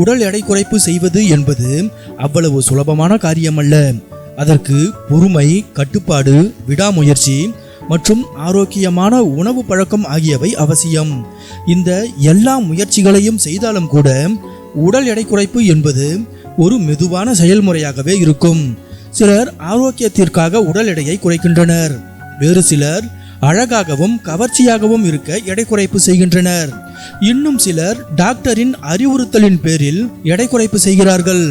உடல் எடை குறைப்பு செய்வது என்பது அவ்வளவு சுலபமான காரியமல்ல. அதற்கு பொறுமை கட்டுப்பாடு விடாமுயற்சி மற்றும் ஆரோக்கியமான உணவு பழக்கம் ஆகியவை அவசியம். இந்த எல்லா முயற்சிகளையும் செய்தாலும் கூட உடல் எடை குறைப்பு என்பது ஒரு மெதுவான செயல்முறையாகவே இருக்கும். சிலர் ஆரோக்கியத்திற்காக உடல் எடையை குறைக்கின்றனர். வேறு சிலர் அழகாகவும் கவர்ச்சியாகவும் இருக்க எடை குறைப்பு செய்கின்றனர். இன்னும் சிலர் டாக்டரின் அறிவுறுத்தலின் பேரில் எடை குறைப்பு செய்கிறார்கள்.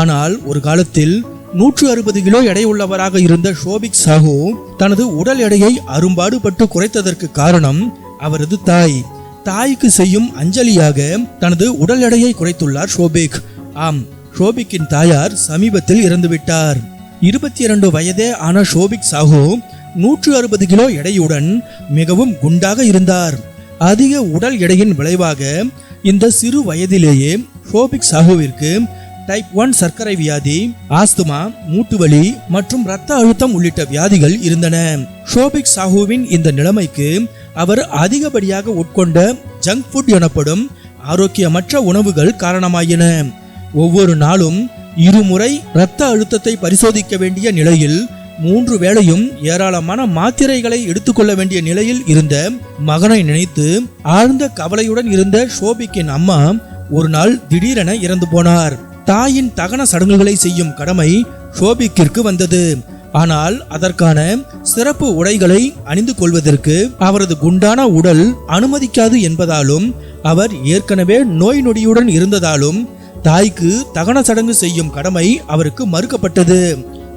ஆனால் ஒரு காலத்தில் நூற்று அறுபது கிலோ எடை உள்ளவராக இருந்த ஷோபிக் சாஹூ தனது உடல் எடையை அரும்பாடுபட்டு குறைத்ததற்கு காரணம் அவரது தாய். தாய்க்கு செய்யும் அஞ்சலியாக தனது உடல் எடையை குறைத்துள்ளார் ஷோபிக். ஆம் ஷோபிக்கின் தாயார் சமீபத்தில் இறந்துவிட்டார். இருபத்தி இரண்டு வயதே ஆன ஷோபிக் சாஹூ நூற்று அறுபது கிலோ எடையுடன் மிகவும் குண்டாக இருந்தார். அதிக உடல் எடையின் விளைவாக இந்த சிறு வயதிலேயே ஷோபிக் சாஹுவிற்கு டைப் ஒன் சர்க்கரை வியாதி ஆஸ்துமா மூட்டுவலி மற்றும் இரத்த அழுத்தம் உள்ளிட்ட வியாதிகள் இருந்தன. ஷோபிக் சாஹுவின் இந்த நிலைமைக்கு அவர் அதிகப்படியாக உட்கொண்ட ஜங்க் ஃபுட் எனப்படும் ஆரோக்கியமற்ற உணவுகள் காரணமாயின. ஒவ்வொரு நாளும் இருமுறை இரத்த அழுத்தத்தை பரிசோதிக்க வேண்டிய நிலையில் மூன்று வேளையும் ஏராளமான மாத்திரைகளை எடுத்துக்கொள்ள வேண்டிய நிலையில் இருந்த மகனை நினைத்து ஆழ்ந்த கவலையுடன் இருந்த ஷோபிக்கின் அம்மா ஒரு நாள் திடீரென இறந்து போனார். தாயின் தகன சடங்குகளை செய்யும் கடமை ஷோபிக்கிற்கு வந்தது. ஆனால் அதற்கான சிறப்பு உடைகளை அணிந்து கொள்வதற்கு அவரது குண்டான உடல் அனுமதிக்காது என்பதாலும் அவர் ஏற்கனவே நோய் நொடியுடன் இருந்ததாலும் தாய்க்கு தகன சடங்கு செய்யும் கடமை அவருக்கு மறுக்கப்பட்டது.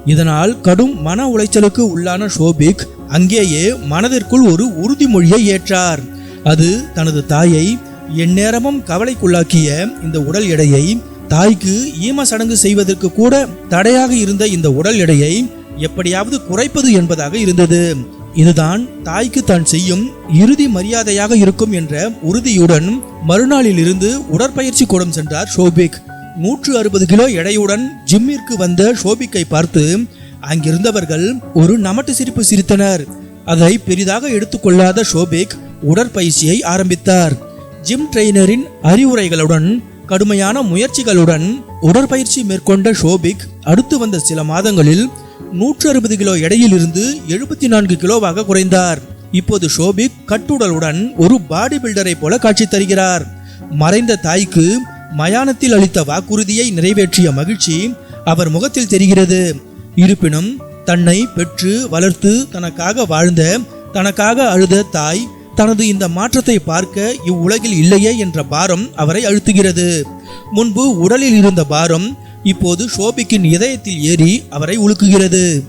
இதனால் கடும் மன உளைச்சலுக்கு உள்ளான ஷோபிக் அங்கேயே மனதிற்குள் ஒரு உறுதிமொழியை ஏற்றார். அது தனது தாயை எந்நேரமும் கவலைக்குள்ளாக்கிய இந்த உடல் எடையை தாய்க்கு ஈம சடங்கு செய்வதற்கு கூட தடையாக இருந்த இந்த உடல் எடையை எப்படியாவது குறைப்பது என்பதாக இருந்தது. இதுதான் தாய்க்கு தான் செய்யும் இறுதி மரியாதையாக இருக்கும் என்ற உறுதியுடன் மறுநாளில் இருந்து உடற்பயிற்சி கூடம் சென்றார் ஷோபிக். நூற்று அறுபது கிலோ எடையுடன் ஜிம்மிற்கு வந்த ஷோபிக்கை பார்த்து அங்கிருந்தவர்கள் ஒரு நமட்டு சிரிப்பு சிரித்தனர். அதை பெரிதாக எடுத்துக்கொள்ளாத ஷோபிக் உடற்பயிற்சியை ஆரம்பித்தார். ஜிம் ட்ரெயினரின் அறிவுரைகளுடன் கடுமையான முயற்சிகளுடன் உடற்பயிற்சி மேற்கொண்ட ஷோபிக் அடுத்து வந்த சில மாதங்களில் நூற்று அறுபது கிலோ எடையிலிருந்து எழுபத்தி நான்கு கிலோவாக குறைந்தார். இப்போது ஷோபிக் கட்டுடலுடன் ஒரு பாடி பில்டரை போல காட்சி தருகிறார். மறைந்த தாய்க்கு மயானத்தில் அளித்த வாக்குறுதியை நிறைவேற்றிய மகிழ்ச்சி அவர் முகத்தில் தெரிகிறது. இருப்பினும் தன்னை பெற்று வளர்த்து தனக்காக வாழ்ந்த தனக்காக அழுத தாய் தனது இந்த மாற்றத்தை பார்க்க இவ்வுலகில் இல்லையே என்ற பாரம் அவரை அழுத்துகிறது. முன்பு உடலில் இருந்த பாரம் இப்போது ஷோபிக்கின் இதயத்தில் ஏறி அவரை உலுக்குகிறது.